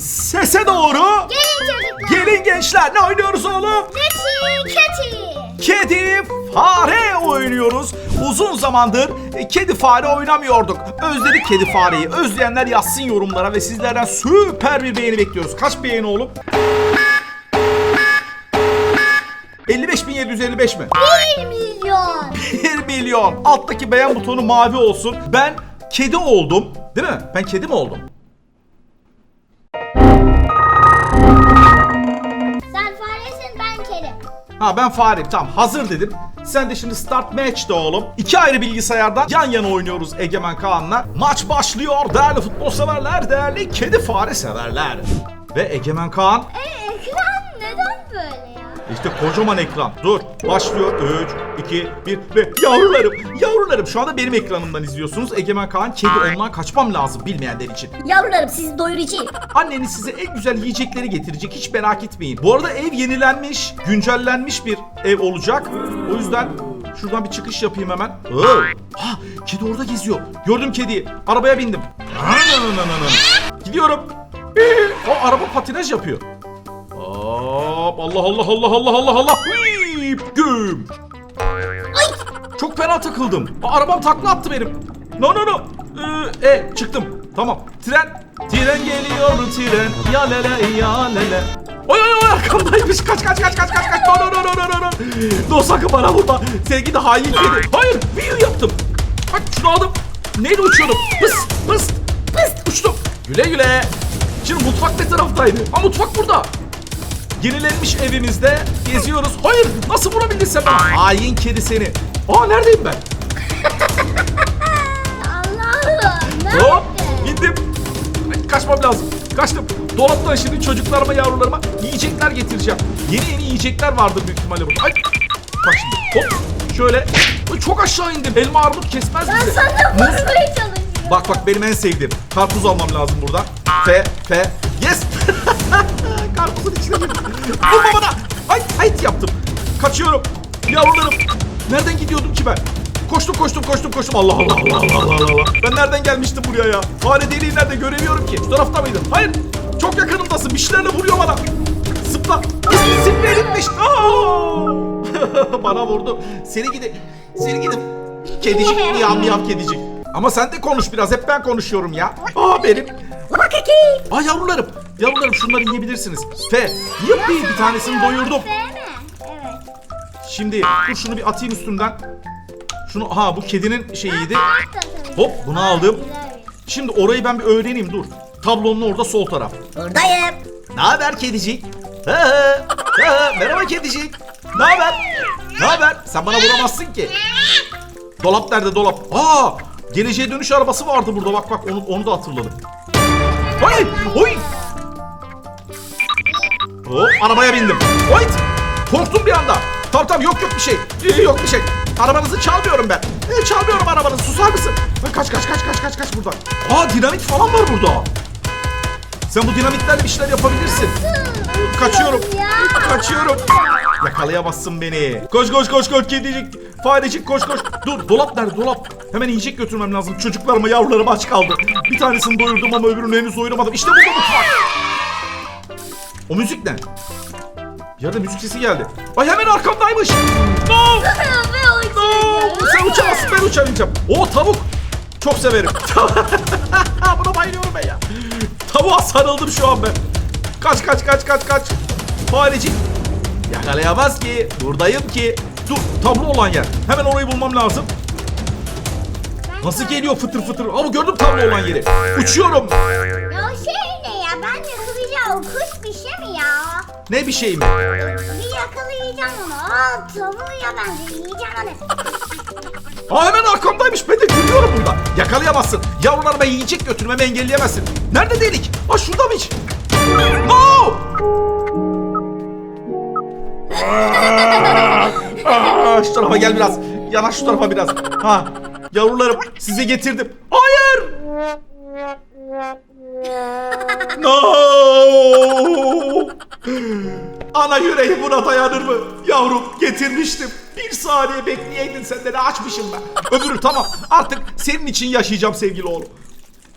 Sese doğru. Gelin çocuklar. Gelin gençler ne oynuyoruz oğlum? Keti keti. Kedi fare oynuyoruz. Uzun zamandır kedi fare oynamıyorduk. Özledik kedi fareyi. Özleyenler yazsın yorumlara ve sizlerden süper bir beğeni bekliyoruz. Kaç beğeni oğlum? 55.755 mi? 1 milyon. 1 milyon. Alttaki beğen butonu mavi olsun. Ben kedi oldum. Değil mi? Ben kedi mi oldum? Ha ben fareyim tamam hazır dedim. Sen de şimdi start match de oğlum. İki ayrı bilgisayarda yan yana oynuyoruz Egemen Kaan'la. Maç başlıyor değerli futbol severler, değerli kedi fare severler. Ve Egemen Kaan Ee, işte kocaman ekran. Dur başlıyor. 3, 2, 1 ve yavrularım yavrularım şu anda benim ekranımdan izliyorsunuz. Egemen Kaan kedi ondan kaçmam lazım bilmeyenler için. Yavrularım sizi doyuracağım. Anneniz size en güzel yiyecekleri getirecek hiç merak etmeyin. Bu arada ev yenilenmiş, güncellenmiş bir ev olacak. O yüzden şuradan bir çıkış yapayım hemen. Oo. Ha, kedi orada geziyor. Gördüm kediyi. Arabaya bindim. Gidiyorum. O araba patinaj yapıyor. Hop, Allah Allah Allah Allah Allah Allah. Hıp, Güm. Çok fena takıldım. Aa, arabam takla attı benim. No no no. Ee, e çıktım. Tamam. Tren. Tren geliyor tren. Ya lele ya lele. Oy oy oy arkamdaymış. Kaç kaç kaç kaç kaç kaç. No no no no no no no. Sakın bana vurma. Sevgi de hain kedi. Hayır. Büyü yaptım. Bak şunu aldım. Neyle uçuyordum? Pıs pıs pıs uçtum. Güle güle. Şimdi mutfak ne taraftaydı? Ha mutfak burada. Yenilenmiş evimizde geziyoruz. Hayır nasıl vurabildin sen bana? Hain kedi seni. Aa neredeyim ben? Allah'ım. Hop Nerede? indim. Ay, kaçmam lazım. Kaçtım. Dolaptan şimdi çocuklarıma yavrularıma yiyecekler getireceğim. Yeni yeni yiyecekler vardır büyük ihtimalle burada. Ay. Bak şimdi hop şöyle. Ay, çok aşağı indim. Elma armut kesmez Ben bizi. sana vurmaya çalışıyorum. Bak bak benim en sevdiğim. Karpuz almam lazım buradan. F, F. Yes. Karpuzun içine girdim. Vurma bana. Ay, ay yaptım. Kaçıyorum. Yavrularım. Nereden gidiyordum ki ben? Koştum koştum koştum koştum. Allah Allah Allah Allah Allah Allah. Ben nereden gelmiştim buraya ya? Fare deliği nerede göremiyorum ki. Şu tarafta mıydın? Hayır. Çok yakınımdasın. Bir şeylerle vuruyor bana. Zıpla. Zıplayıpmış. bana vurdu. Seni gidi. Seni gidip. Kedicik miyav miyav kedicik. Ama sen de konuş biraz. Hep ben konuşuyorum ya. Aa benim. Aa yavrularım. Yavrularım şunları yiyebilirsiniz. Fe. Yuppi bir tanesini doyurdum. F mi? Evet. Şimdi dur şunu bir atayım üstümden. Şunu ha bu kedinin şeyiydi. Hop bunu aldım. Şimdi orayı ben bir öğreneyim dur. Tablonun orada sol taraf. Buradayım. Ne haber kedicik? Merhaba kedicik. Ne haber? Ne haber? Sen bana vuramazsın ki. Dolap nerede dolap? Aa! Geleceğe dönüş arabası vardı burada. Bak bak onu onu da hatırladım. Oy! Oy! Hop arabaya bindim. Oy! Korktum bir anda. Tamam tamam yok yok bir şey. Ee, yok bir şey. Arabanızı çalmıyorum ben. Ee, çalmıyorum arabanızı. Susar mısın? Ee, Kaç kaç kaç kaç kaç kaç buradan. Aa dinamit falan var burada. Sen bu dinamitlerle bir şeyler yapabilirsin. Kaçıyorum. Kaçıyorum. Yakalayamazsın beni. Koş koş koş koş kedicik. Farecik koş koş. Dur dolap nerede dolap? Hemen yiyecek götürmem lazım. Çocuklarıma yavrularım aç kaldı. Bir tanesini doyurdum ama öbürünü henüz doyuramadım. İşte burada mutfak. O müzik ne? Bir yerde müzik sesi geldi. Ay hemen arkamdaymış. No! No! Sen uçamazsın ben uçamayacağım. O tavuk. Çok severim. Buna bayılıyorum ben ya. Tavuğa sarıldım şu an ben. Kaç kaç kaç kaç kaç. Farecik. Yakalayamaz ki. Buradayım ki. Dur tablo olan yer. Hemen orayı bulmam lazım. Nasıl geliyor fıtır fıtır. Ama gördüm tablo olan yeri. Uçuyorum. Ne bir şey mi? Bir yakalayacağım onu. Aa tavuğu ya ben de yiyeceğim onu. Aa hemen arkamdaymış. Ben de görüyorum burada. Yakalayamazsın. Yavrularıma yiyecek götürmemi engelleyemezsin. Nerede delik? Aa şurada mı hiç? No! Aa, şu tarafa gel biraz. Yanaş şu tarafa biraz. Ha, yavrularım size getirdim. Hayır! No! Ana yüreği buna dayanır mı? Yavrum getirmiştim. Bir saniye bekleyeydin sen de ne açmışım ben. Öbürü tamam. Artık senin için yaşayacağım sevgili oğlum.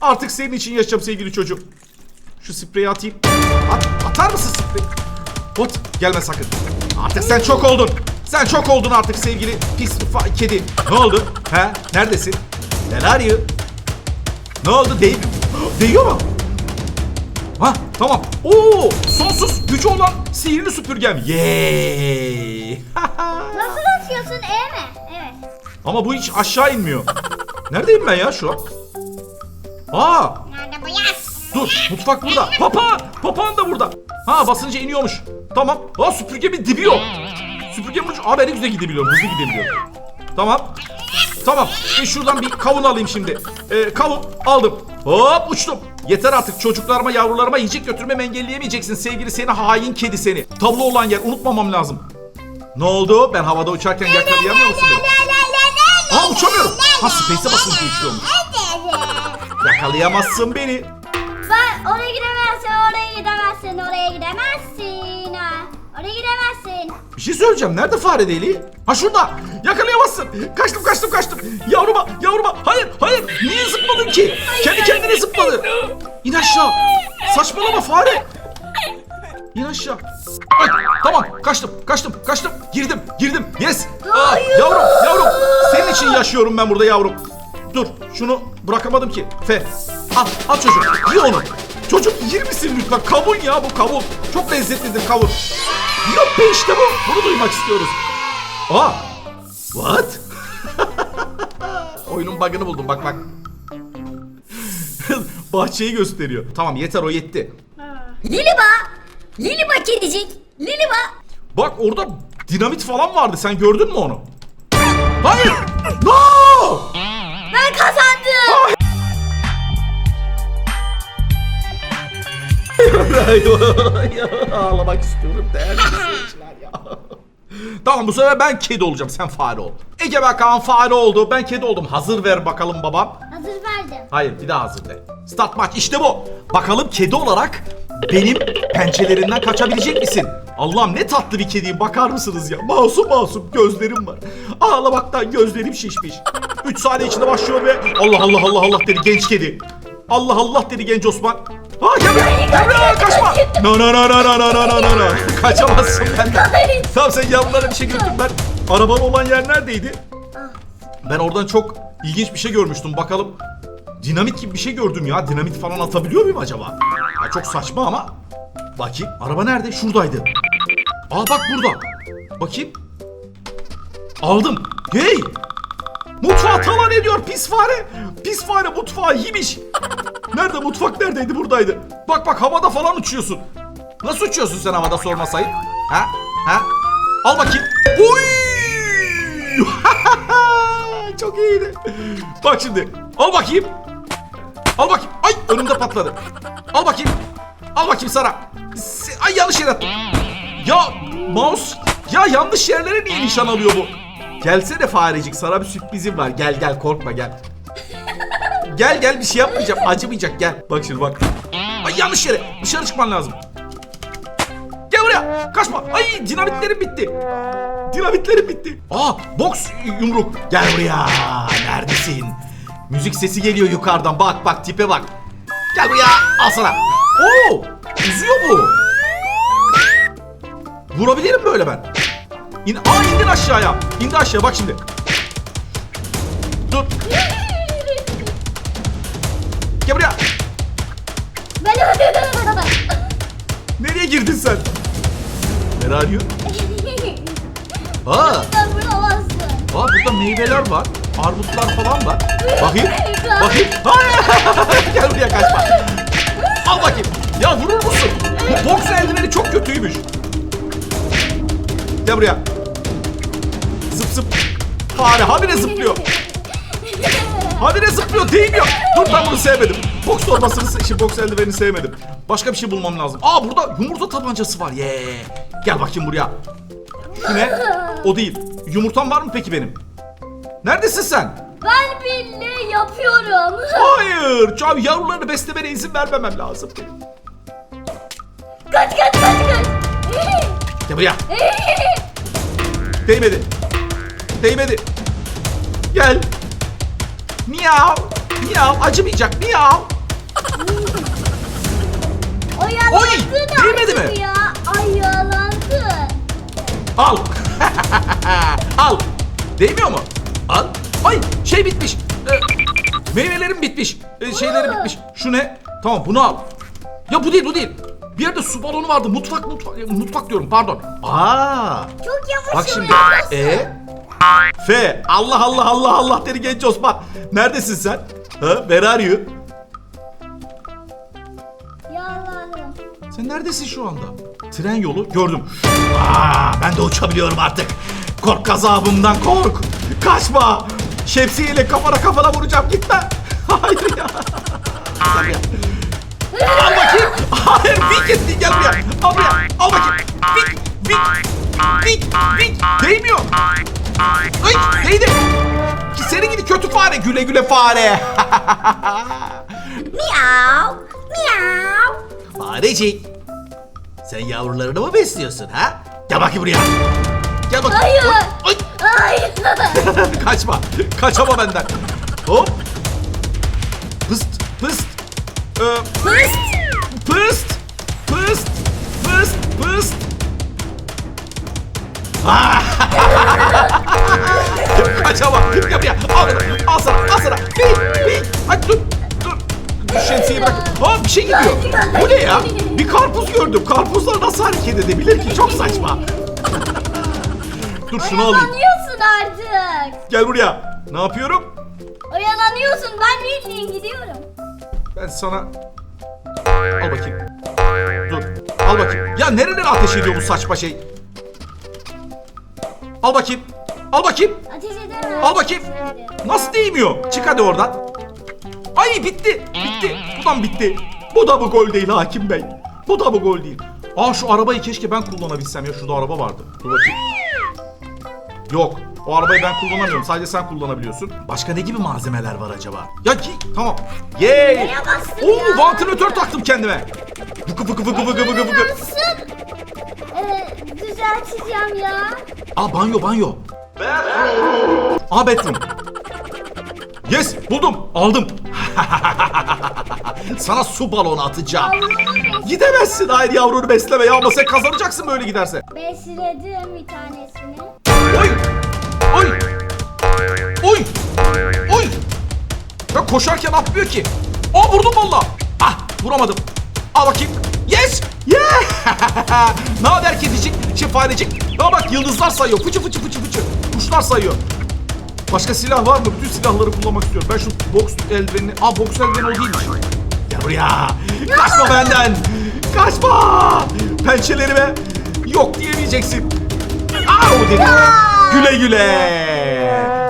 Artık senin için yaşayacağım sevgili çocuğum. Şu spreyi atayım. At, atar mısın spreyi? Ot gelme sakın. Artık sen çok oldun. Sen çok oldun artık sevgili pis kedi. Ne oldu? He? Neredesin? Are you? Ne oldu? Değil Değiyor mu? Tamam. Oo sonsuz gücü olan sihirli süpürgem. Yeee. Nasıl atıyorsun? E mi? Evet. Ama bu hiç aşağı inmiyor. Neredeyim ben ya şu an? Aa Nerede bu ya? dur mutfak burada. Papağan. Papağan da burada. Ha basınca iniyormuş. Tamam. Aa süpürgemin dibi yok. Süpürgemin ucu. Aa ben ne güzel gidebiliyorum. Hızlı gidebiliyorum. Tamam. Tamam. E şuradan bir kavun alayım şimdi. E, kavun aldım. Hop uçtum. Yeter artık çocuklarıma yavrularıma yiyecek götürmemi engelleyemeyeceksin sevgili seni hain kedi seni. Tablo olan yer unutmamam lazım. Ne oldu? Ben havada uçarken yakalayamıyor musun beni? Aa uçamıyorum. Ha space'e basınca uçuyorum. Yakalayamazsın beni. Ben oraya gidemezsin, oraya gidemezsin, oraya gidemezsin. Oraya gidemezsin. Bir şey söyleyeceğim. Nerede fare deliği? Ha şurada. Yakalayamazsın. Kaçtım kaçtım kaçtım. Yavruma yavruma. Hayır hayır. Niye zıpladın ki? Kendi kendine zıpladı. İn aşağı. Saçmalama fare. İn aşağı. Ay, tamam kaçtım kaçtım kaçtım. Girdim girdim. Yes. Aa, yavrum yavrum. Senin için yaşıyorum ben burada yavrum. Dur şunu bırakamadım ki. Fe. Al al çocuk. Ye onu. Çocuk yer misin lütfen? Kavun ya bu kavun. Çok lezzetlidir kavun. Be işte bu. Bunu duymak istiyoruz. Aa. What? Oyunun bug'ını buldum bak bak. Bahçeyi gösteriyor. Tamam yeter o yetti. Liliba. Liliba kedicik. Liliba. Bak orada dinamit falan vardı. Sen gördün mü onu? Hayır. No! Ben kazandım. Ağlamak istiyorum değerli seyirciler ya. Tamam bu sefer ben kedi olacağım sen fare ol. Ege Bakan fare oldu ben kedi oldum. Hazır ver bakalım babam. Hazır verdim. Hayır bir daha hazır de. Start maç işte bu. Bakalım kedi olarak benim pençelerinden kaçabilecek misin? Allah'ım ne tatlı bir kediyim bakar mısınız ya? Masum masum gözlerim var. Ağlamaktan gözlerim şişmiş. 3 saniye içinde başlıyor ve Allah Allah Allah Allah dedi genç kedi. Allah Allah dedi genç Osman. Buraya, gel buraya kaçma. No no no no no no no no no no. Kaçamazsın benden. Tamam sen yavrulara bir şey götür ben. Araban olan yer neredeydi? Ben oradan çok ilginç bir şey görmüştüm. Bakalım dinamit gibi bir şey gördüm ya. Dinamit falan atabiliyor muyum acaba? Ya çok saçma ama. Bakayım. Araba nerede? Şuradaydı. Aa bak burada. Bakayım. Aldım. Hey! Mutfağı talan ediyor pis fare. Pis fare mutfağı yemiş. Nerede mutfak neredeydi? Buradaydı. Bak bak havada falan uçuyorsun. Nasıl uçuyorsun sen havada sormasayım? Ha? Ha? Al bakayım. Uy! Çok iyiydi. Bak şimdi. Al bakayım. Al bakayım. Ay önümde patladı. Al bakayım. Al bakayım sana. Ay yanlış yere attım. Ya mouse. Ya yanlış yerlere niye nişan alıyor bu? Gelsene farecik sana bir sürprizim var. Gel gel korkma gel. Gel gel bir şey yapmayacağım. Acımayacak gel. Bak şimdi bak. Ay yanlış yere. Dışarı çıkman lazım. Gel buraya. Kaçma. Ay dinamitlerim bitti. Dinamitlerim bitti. Aa boks yumruk. Gel buraya. Neredesin? Müzik sesi geliyor yukarıdan. Bak bak tipe bak. Gel buraya. Al sana. Oo! Uzuyor bu. Vurabilirim böyle ben. İn Aa indin aşağıya. İndi aşağı bak şimdi. Dur. Gel buraya. Ben Nereye girdin sen? Nereye arıyor? Aa, Sen bulamazsın. aa burada meyveler var. Armutlar falan var. Bakayım. Bakayım. Hayır. Gel buraya kaçma. Al bakayım. Ya vurur musun? Bu boks eldiveni çok kötüymüş. Gel buraya. Zıp zıp. Fare habire zıplıyor. Habire zıplıyor değmiyor. Dur ben bunu sevmedim. Boks torbasını, şey, boks eldivenini sevmedim. Başka bir şey bulmam lazım. Aa burada yumurta tabancası var. Yee. Gel bakayım buraya. Şu ne? O değil. Yumurtam var mı peki benim? Neredesin sen? Ben birliği yapıyorum. Hayır. Abi yavrularını beslemene izin vermemem lazım. kaç kaç kaç kaç. Gel buraya. Değmedi. Değmedi. Gel. Miyav. Miyav. Acımayacak. Miyav. Oyalandın değmedi mi? ya. Oyalandın. Al. Al. Değmiyor mu? Al. Ay şey bitmiş. Ee, meyvelerim bitmiş. Ee, şeyleri bitmiş. Şu ne? Tamam bunu al. Ya bu değil bu değil. Bir yerde su balonu vardı. Mutfak mutfak. Mutfak diyorum pardon. Aa. Çok yavaş Bak şimdi. oluyorsun. E. F. Allah Allah Allah Allah deri genç Osman. Neredesin sen? Ha? Where are you? Ya Allah'ım. Sen neredesin şu anda? Tren yolu gördüm. Aa, ben de uçabiliyorum artık. Kork gazabımdan kork. Kaçma. Şemsiyeyle kafana kafana vuracağım gitme. Hayır ya. Gel. Al bakayım. Hayır bir gitti gel buraya. Al buraya. Al bakayım. Bik bik bik bik. Değmiyor. Ay değdi. Seni gidi kötü fare güle güle fare. Miau. Miau. Farecik. Sen yavrularını mı besliyorsun ha? Gel bakayım buraya. Gel bakayım. Hayır. Oy, oy. Hayır. Kaçma. Kaçama benden. Hop. Pıst pıst. Ee, Pıst. pıst. Pıst. Pıst. Pıst. Ah! Gel buraya. Al, al sana. Al sana. Bik. Bik. Hadi dur. Dur. Dur şemsiyeyi bırak. Aa bir şey gidiyor. Bu ne ya? Bir karpuz gördüm. Karpuzlar nasıl hareket edebilir ki? Çok saçma. Dur şunu alayım. Oyalanıyorsun artık. Gel buraya. Ne yapıyorum? Oyalanıyorsun. Ben bildiğin gidiyorum. Ben sana... Al bakayım. Dur. Al bakayım. Ya nerelere ateş ediyor bu saçma şey? Al bakayım. Al bakayım. Ateş edemem. Al bakayım. Nasıl değmiyor? Çık hadi oradan. Ay bitti. Bitti. Bu da mı bitti? Bu da mı gol değil hakim bey? Bu da mı gol değil? Aa şu arabayı keşke ben kullanabilsem ya. Şurada araba vardı. Dur bakayım. Yok. O arabayı ben kullanamıyorum. Sadece sen kullanabiliyorsun. Başka ne gibi malzemeler var acaba? Ya ki tamam. Yay. Oo vantilatör taktım kendime. Fıkı fıkı fıkı fıkı fıkı fıkı. Nasıl ee, düzelteceğim ya? Aa banyo banyo. Aa bedroom. Yes buldum aldım. Sana su balonu atacağım. Gidemezsin hayır yavrunu besleme ya ama sen kazanacaksın böyle giderse. besledim bir tanesini. Oy! Oy! Oy! Oy! Ya koşarken atlıyor ki. Aa vurdum valla. Ah vuramadım. Al bakayım. Yes! Yeah! ne haber kedicik? Farecik. Ya bak yıldızlar sayıyor. Fıçı fıçı fıçı fıçı. Kuşlar sayıyor. Başka silah var mı? Bütün silahları kullanmak istiyorum. Ben şu boks eldivenini... Aa boks eldiveni o değilmiş. Gel buraya. Kaçma benden. Kaçma. Pençelerime yok diyemeyeceksin. Au dedi. Güle güle.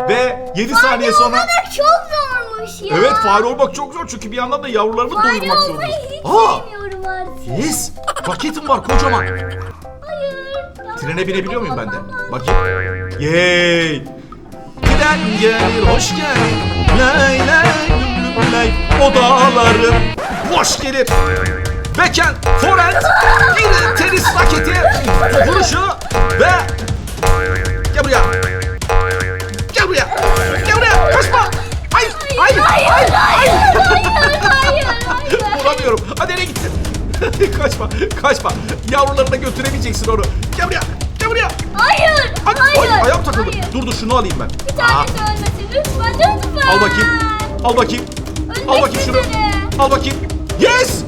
Ve 7 saniye sonra... Olmak çok zormuş ya. Evet fare olmak çok zor çünkü bir yandan da yavrularını Fare doyurmak olmayı zorundasın. hiç Aa! sevmiyorum artık. Yes. Paketim var kocaman. Hayır. Trene binebiliyor muyum ben de? Bakayım. Yay. Giden gelir hoş gel. Lay lay lay lay. O dağları boş gelir. Beken, forend, bir tenis raketi, vuruşu ve... Gel buraya. Gel buraya. Gel buraya. Kaçma. Hayır. Hayır. Hayır. Hayır. Hayır, hayır, hayır. Bulamıyorum. Hadi nereye gittin? kaçma. Kaçma. Yavrularına götüremeyeceksin onu. Gel buraya. Gel buraya. Hayır, Hadi. hayır. Ay, ayağım takıldı. hayır. Dur dur şunu alayım ben. Bir Aa, tanesi ölmesin lütfen, lütfen. al bakayım. Al bakayım. Ölmek Al bakayım şunu. üzere. Al bakayım. Yes.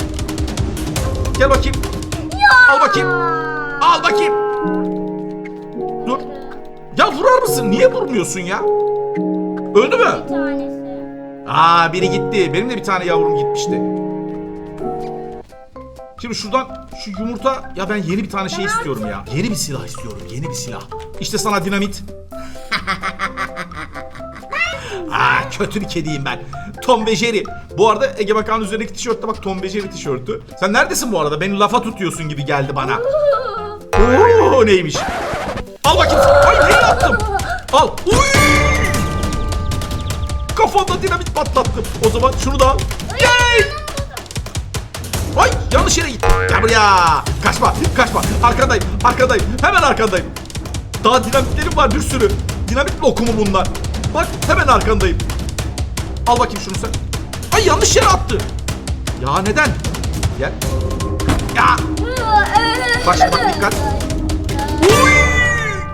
Gel bakayım. Ya. Al bakayım. Al bakayım. Dur. Ya vurar mısın? Niye vurmuyorsun ya? Öldü mü? Bir tanesi. Aa biri gitti. Benim de bir tane yavrum gitmişti. Şimdi şuradan şu yumurta ya ben yeni bir tane şey istiyorum ya. Yeni bir silah istiyorum. Yeni bir silah. İşte sana dinamit. Aa kötü bir kediyim ben. Tom ve Jerry. Bu arada Ege Bakan'ın üzerindeki tişörtte bak Tom ve Jerry tişörtü. Sen neredesin bu arada? Beni lafa tutuyorsun gibi geldi bana. Oo neymiş? Al bakayım. Ay neyi yaptım? Al. Uy! Kafamda dinamit patlattım. O zaman şunu da al. Ay yanlış yere gittim. Gel buraya. Kaçma, kaçma. Arkandayım, arkandayım. Hemen arkandayım. Daha dinamitlerim var bir sürü. Dinamit lokumu bunlar. Bak hemen arkandayım. Al bakayım şunu sen. Ay yanlış yere attı. Ya neden? Gel. Ya. Bak bak, dikkat. Uy!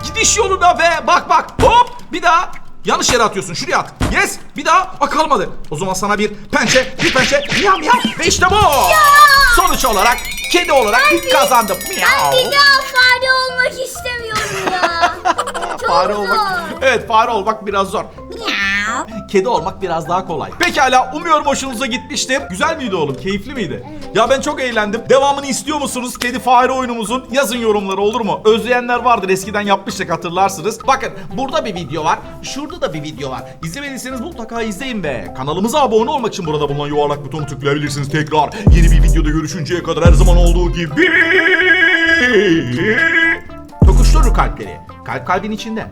Gidiş yoluna be. Bak bak. Hop. Bir daha. Yanlış yere atıyorsun. Şuraya at. Yes. Bir daha. Aa, kalmadı. O zaman sana bir pençe, bir pençe. Miyav miyav. Ve işte bu. Sonuç olarak kedi olarak bir- kazandım. Ben Miyav. bir daha fare olmak istemiyorum ya. Çok Fare zor. olmak. Evet fare olmak biraz zor. Miau. Kedi olmak biraz daha kolay. Pekala umuyorum hoşunuza gitmiştir. Güzel miydi oğlum? Keyifli miydi? Ya ben çok eğlendim. Devamını istiyor musunuz? Kedi fare oyunumuzun yazın yorumları olur mu? Özleyenler vardır eskiden yapmıştık hatırlarsınız. Bakın burada bir video var. Şurada da bir video var. İzlemediyseniz mutlaka izleyin ve kanalımıza abone olmak için burada bulunan yuvarlak butonu tıklayabilirsiniz tekrar. Yeni bir videoda görüşünceye kadar her zaman olduğu gibi. Tokuşturur kalpleri. Kalp kalbin içinde.